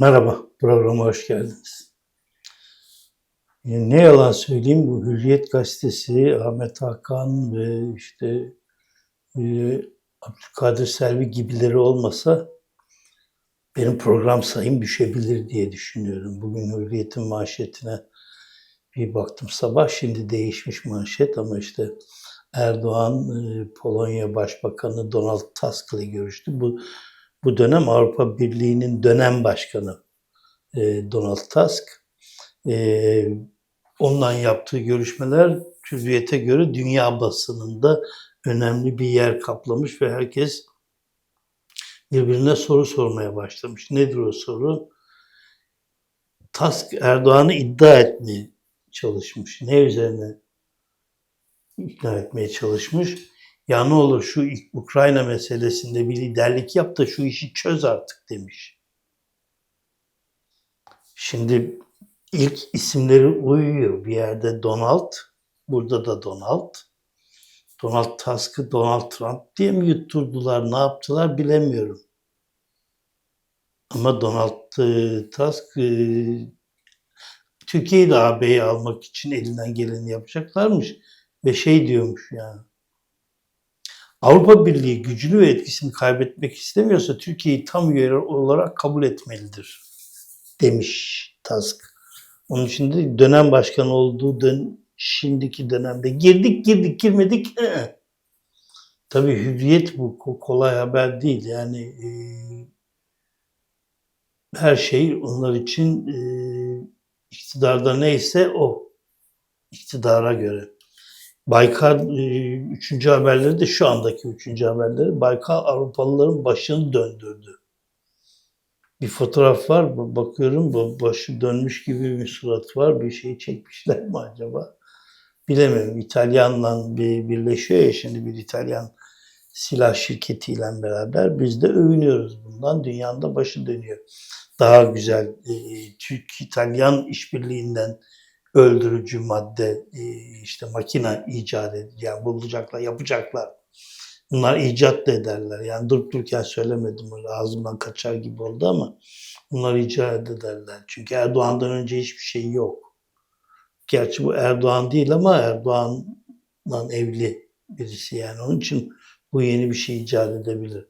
Merhaba, programa hoş geldiniz. Ne yalan söyleyeyim bu Hürriyet Gazetesi, Ahmet Hakan ve işte e, Abdülkadir Selvi gibileri olmasa benim program sayım düşebilir diye düşünüyorum. Bugün Hürriyet'in manşetine bir baktım sabah, şimdi değişmiş manşet ama işte Erdoğan, e, Polonya Başbakanı Donald Tusk ile görüştü. Bu bu dönem Avrupa Birliği'nin dönem başkanı e, Donald Tusk. E, ondan yaptığı görüşmeler Hürriyet'e göre dünya basınında önemli bir yer kaplamış ve herkes birbirine soru sormaya başlamış. Nedir o soru? Tusk Erdoğan'ı iddia etmeye çalışmış. Ne üzerine ikna etmeye çalışmış? Ya ne olur şu Ukrayna meselesinde bir liderlik yap da şu işi çöz artık demiş. Şimdi ilk isimleri uyuyor. Bir yerde Donald, burada da Donald. Donald Tusk'ı Donald Trump diye mi yutturdular, ne yaptılar bilemiyorum. Ama Donald e, Tusk e, Türkiye'yi de AB'ye almak için elinden geleni yapacaklarmış. Ve şey diyormuş yani. Avrupa Birliği gücünü ve etkisini kaybetmek istemiyorsa Türkiye'yi tam üye olarak kabul etmelidir demiş Tusk. Onun için de dönem başkanı olduğu dön şimdiki dönemde girdik girdik girmedik. Tabii hürriyet bu ko- kolay haber değil. Yani e, her şey onlar için e, iktidarda neyse o iktidara göre. Baykar e, üçüncü haberleri de şu andaki üçüncü haberleri Baykar Avrupalıların başını döndürdü. Bir fotoğraf var ba- bakıyorum bu başı dönmüş gibi bir surat var bir şey çekmişler mi acaba? Bilemiyorum. İtalyanla bir birleşiyor ya şimdi bir İtalyan silah şirketiyle beraber biz de övünüyoruz bundan. Dünyanın da başı dönüyor. Daha güzel e, Türk-İtalyan işbirliğinden öldürücü madde e, işte makine icat ediyor. Yani bulacaklar, yapacaklar. Bunlar icat da ederler. Yani durup dururken söylemedim öyle ağzımdan kaçar gibi oldu ama bunlar icat ederler. Çünkü Erdoğan'dan önce hiçbir şey yok. Gerçi bu Erdoğan değil ama Erdoğan'la evli birisi yani. Onun için bu yeni bir şey icat edebilir.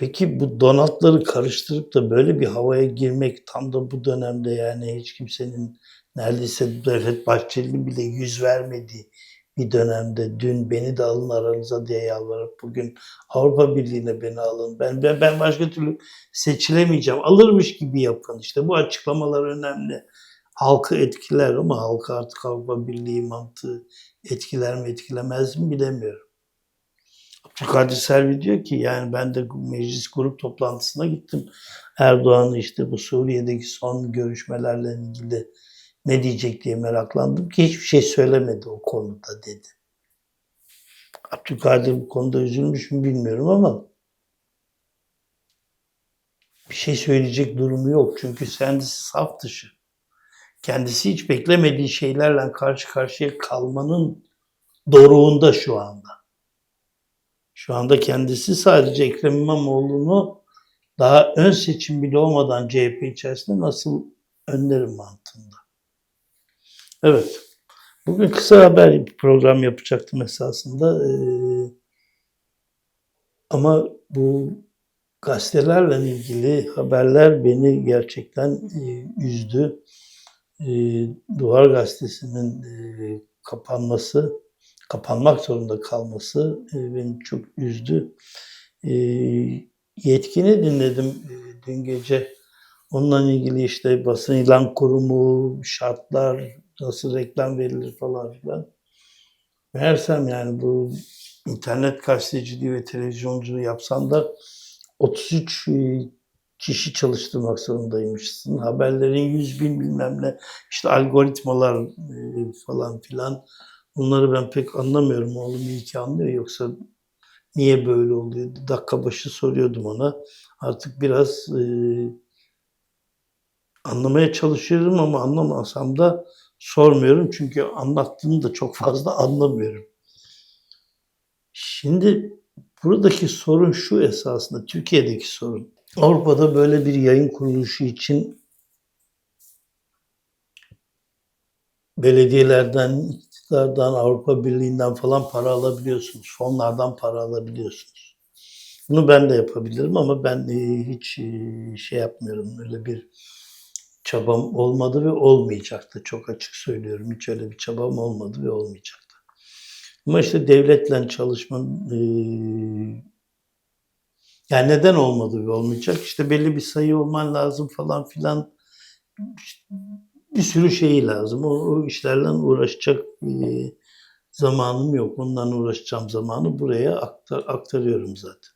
Peki bu donatları karıştırıp da böyle bir havaya girmek tam da bu dönemde yani hiç kimsenin neredeyse Devlet Bahçeli'nin bile yüz vermediği bir dönemde dün beni de alın aranıza diye yalvarıp bugün Avrupa Birliği'ne beni alın. Ben, ben, ben başka türlü seçilemeyeceğim. Alırmış gibi yapın. İşte bu açıklamalar önemli. Halkı etkiler ama halkı artık Avrupa Birliği mantığı etkiler mi etkilemez mi bilemiyorum. Abdülkadir Selvi diyor ki yani ben de meclis grup toplantısına gittim. Erdoğan'ı işte bu Suriye'deki son görüşmelerle ilgili ne diyecek diye meraklandım ki hiçbir şey söylemedi o konuda dedi. Abdülkadir bu konuda üzülmüş mü bilmiyorum ama bir şey söyleyecek durumu yok. Çünkü kendisi saf dışı. Kendisi hiç beklemediği şeylerle karşı karşıya kalmanın doruğunda şu anda. Şu anda kendisi sadece Ekrem İmamoğlu'nu daha ön seçim bile olmadan CHP içerisinde nasıl önlerim mantığında. Evet. Bugün kısa haber program yapacaktım esasında. Ee, ama bu gazetelerle ilgili haberler beni gerçekten e, üzdü. E, Duvar Gazetesi'nin e, kapanması, kapanmak zorunda kalması e, beni çok üzdü. E, yetkini dinledim e, dün gece. Onunla ilgili işte basın ilan kurumu, şartlar, nasıl reklam verilir falan filan. Meğersem yani bu internet gazeteciliği ve televizyonculuğu yapsan da 33 e, kişi çalıştırmak zorundaymışsın. Haberlerin 100 bin bilmem ne, işte algoritmalar falan filan. Bunları ben pek anlamıyorum. Oğlum iyi ki anlıyor. Yoksa niye böyle oluyor? Dakika başı soruyordum ona. Artık biraz e, anlamaya çalışıyorum ama anlamasam da sormuyorum. Çünkü anlattığını da çok fazla anlamıyorum. Şimdi buradaki sorun şu esasında, Türkiye'deki sorun. Avrupa'da böyle bir yayın kuruluşu için belediyelerden, iktidardan, Avrupa Birliği'nden falan para alabiliyorsunuz. Fonlardan para alabiliyorsunuz. Bunu ben de yapabilirim ama ben e, hiç e, şey yapmıyorum. Öyle bir çabam olmadı ve olmayacaktı. Çok açık söylüyorum. Hiç öyle bir çabam olmadı ve olmayacaktı. Ama işte devletle çalışmanın e, yani neden olmadı ve olmayacak? İşte belli bir sayı olman lazım falan filan. Bir sürü şeyi lazım. O, o işlerle uğraşacak e, zamanım yok. Ondan uğraşacağım zamanı buraya aktar, aktarıyorum zaten.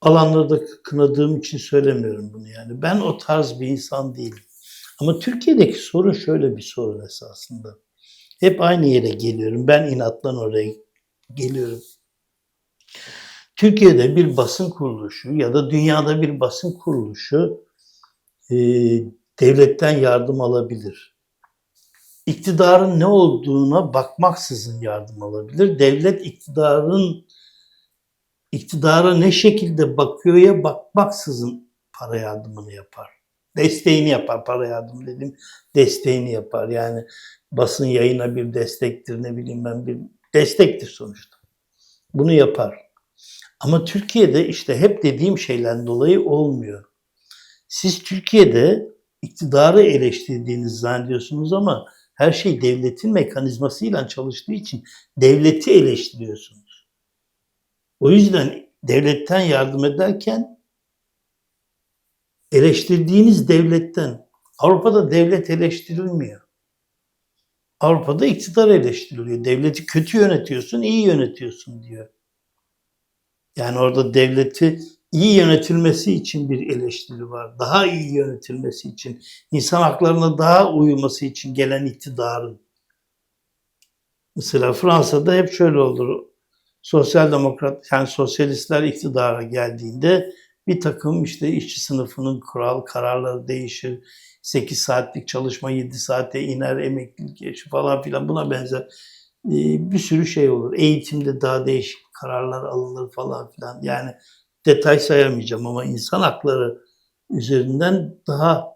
Alanları da kınadığım için söylemiyorum bunu yani. Ben o tarz bir insan değilim. Ama Türkiye'deki sorun şöyle bir sorun esasında. Hep aynı yere geliyorum. Ben inatlan oraya geliyorum. Türkiye'de bir basın kuruluşu ya da dünyada bir basın kuruluşu e, devletten yardım alabilir. İktidarın ne olduğuna bakmaksızın yardım alabilir. Devlet iktidarın iktidara ne şekilde bakıyor ya bakmaksızın para yardımını yapar. Desteğini yapar, para yardım dedim, desteğini yapar. Yani basın yayına bir destektir, ne bileyim ben bir destektir sonuçta. Bunu yapar. Ama Türkiye'de işte hep dediğim şeyden dolayı olmuyor. Siz Türkiye'de iktidarı eleştirdiğinizi zannediyorsunuz ama her şey devletin mekanizmasıyla çalıştığı için devleti eleştiriyorsunuz. O yüzden devletten yardım ederken eleştirdiğiniz devletten Avrupa'da devlet eleştirilmiyor. Avrupa'da iktidar eleştiriliyor. Devleti kötü yönetiyorsun, iyi yönetiyorsun diyor. Yani orada devleti iyi yönetilmesi için bir eleştiri var. Daha iyi yönetilmesi için, insan haklarına daha uyması için gelen iktidarın. Mesela Fransa'da hep şöyle olur. Sosyal demokrat, yani sosyalistler iktidara geldiğinde bir takım işte işçi sınıfının kural kararları değişir. 8 saatlik çalışma 7 saate iner, emeklilik yaşı falan filan buna benzer e, bir sürü şey olur. Eğitimde daha değişik kararlar alınır falan filan. Yani detay sayamayacağım ama insan hakları üzerinden daha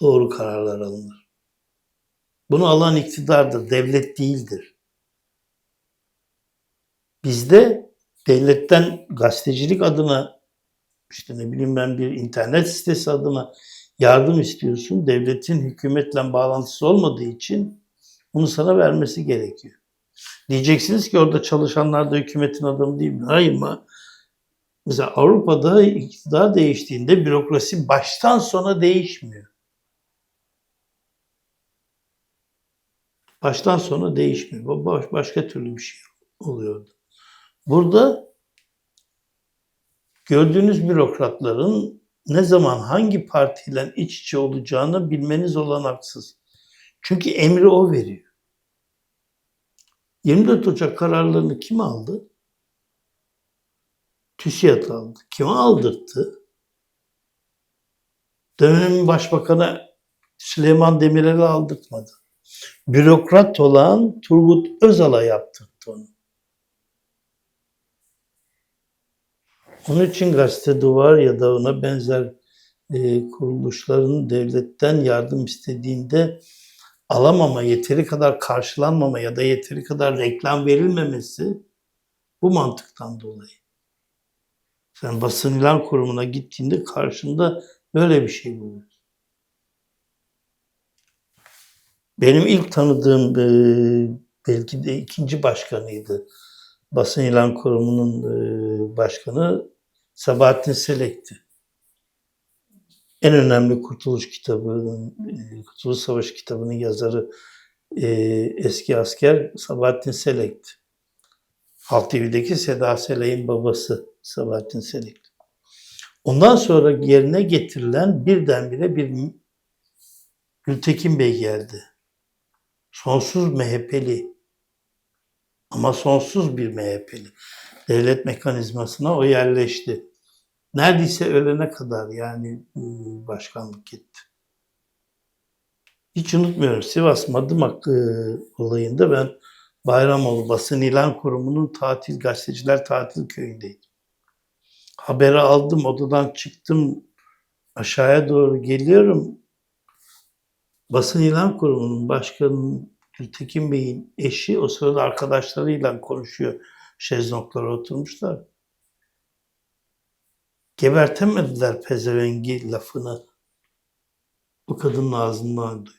doğru kararlar alınır. Bunu alan iktidardır, devlet değildir. Bizde devletten gazetecilik adına işte ne bileyim ben bir internet sitesi adına yardım istiyorsun. Devletin hükümetle bağlantısı olmadığı için bunu sana vermesi gerekiyor. Diyeceksiniz ki orada çalışanlar da hükümetin adamı değil mi? Hayır mı? Mesela Avrupa'da iktidar değiştiğinde bürokrasi baştan sona değişmiyor. Baştan sona değişmiyor. Baş, başka türlü bir şey oluyordu. Burada gördüğünüz bürokratların ne zaman hangi partiyle iç içe olacağını bilmeniz olanaksız. Çünkü emri o veriyor. 24 Ocak kararlarını kim aldı? TÜSİAD aldı. Kime aldırttı? Dönemin başbakanı Süleyman Demirel'e aldırtmadı. Bürokrat olan Turgut Özal'a yaptırdı onu. Onun için gazete duvar ya da ona benzer e, kuruluşların devletten yardım istediğinde alamama, yeteri kadar karşılanmama ya da yeteri kadar reklam verilmemesi bu mantıktan dolayı. Sen basın ilan kurumuna gittiğinde karşında böyle bir şey buluyorsun. Benim ilk tanıdığım e, belki de ikinci başkanıydı. Basın ilan kurumunun e, başkanı Sabahattin Selek'ti. En önemli Kurtuluş kitabının, e, Kurtuluş Savaşı kitabının yazarı eski asker Sabahattin Selek'ti. Halk TV'deki Seda Selek'in babası Sabahattin Selek. Ondan sonra yerine getirilen birdenbire bir Gültekin Bey geldi. Sonsuz MHP'li ama sonsuz bir MHP'li. Devlet mekanizmasına o yerleşti. Neredeyse ölene kadar yani başkanlık etti. Hiç unutmuyorum Sivas Madımak olayında ben Bayramoğlu Basın İlan Kurumu'nun tatil gazeteciler tatil köyündeydim. haberi aldım, odadan çıktım, aşağıya doğru geliyorum. Basın İlan Kurumu'nun başkanı Gültekin Bey'in eşi o sırada arkadaşlarıyla konuşuyor. Şezlonglara oturmuşlar. Gebertemediler pezevengi lafını. Bu kadının ağzından duydum.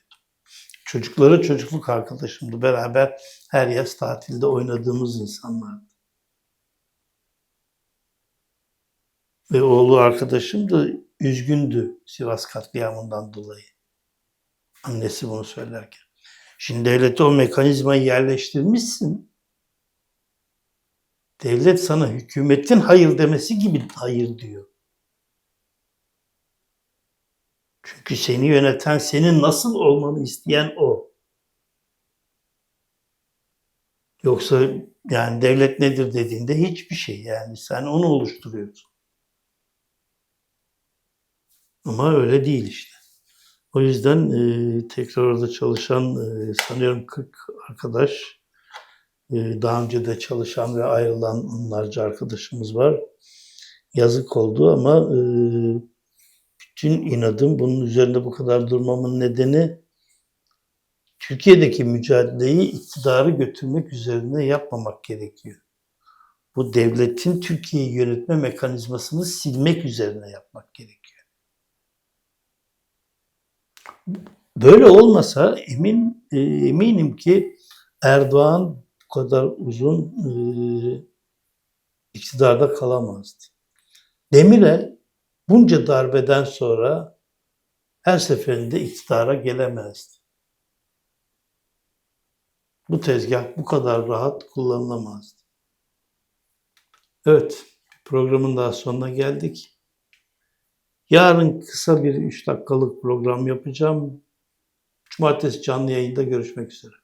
Çocukları çocukluk arkadaşımdı. Beraber her yaz tatilde oynadığımız insanlardı. Ve oğlu arkadaşım da üzgündü Sivas katliamından dolayı. Annesi bunu söylerken. Şimdi devlete o mekanizmayı yerleştirmişsin. Devlet sana hükümetin hayır demesi gibi hayır diyor. Çünkü seni yöneten, senin nasıl olmanı isteyen o. Yoksa yani devlet nedir dediğinde hiçbir şey yani sen onu oluşturuyorsun. Ama öyle değil işte. O yüzden e, tekrar orada çalışan e, sanıyorum 40 arkadaş, e, daha önce de çalışan ve ayrılan onlarca arkadaşımız var. Yazık oldu ama e, bütün inadım bunun üzerinde bu kadar durmamın nedeni Türkiye'deki mücadeleyi iktidarı götürmek üzerine yapmamak gerekiyor. Bu devletin Türkiye'yi yönetme mekanizmasını silmek üzerine yapmak gerekiyor. Böyle olmasa emin e, eminim ki Erdoğan bu kadar uzun e, iktidarda kalamazdı. Demirel bunca darbeden sonra her seferinde iktidara gelemezdi. Bu tezgah bu kadar rahat kullanılamazdı. Evet, programın daha sonuna geldik. Yarın kısa bir 3 dakikalık program yapacağım. Cumartesi canlı yayında görüşmek üzere.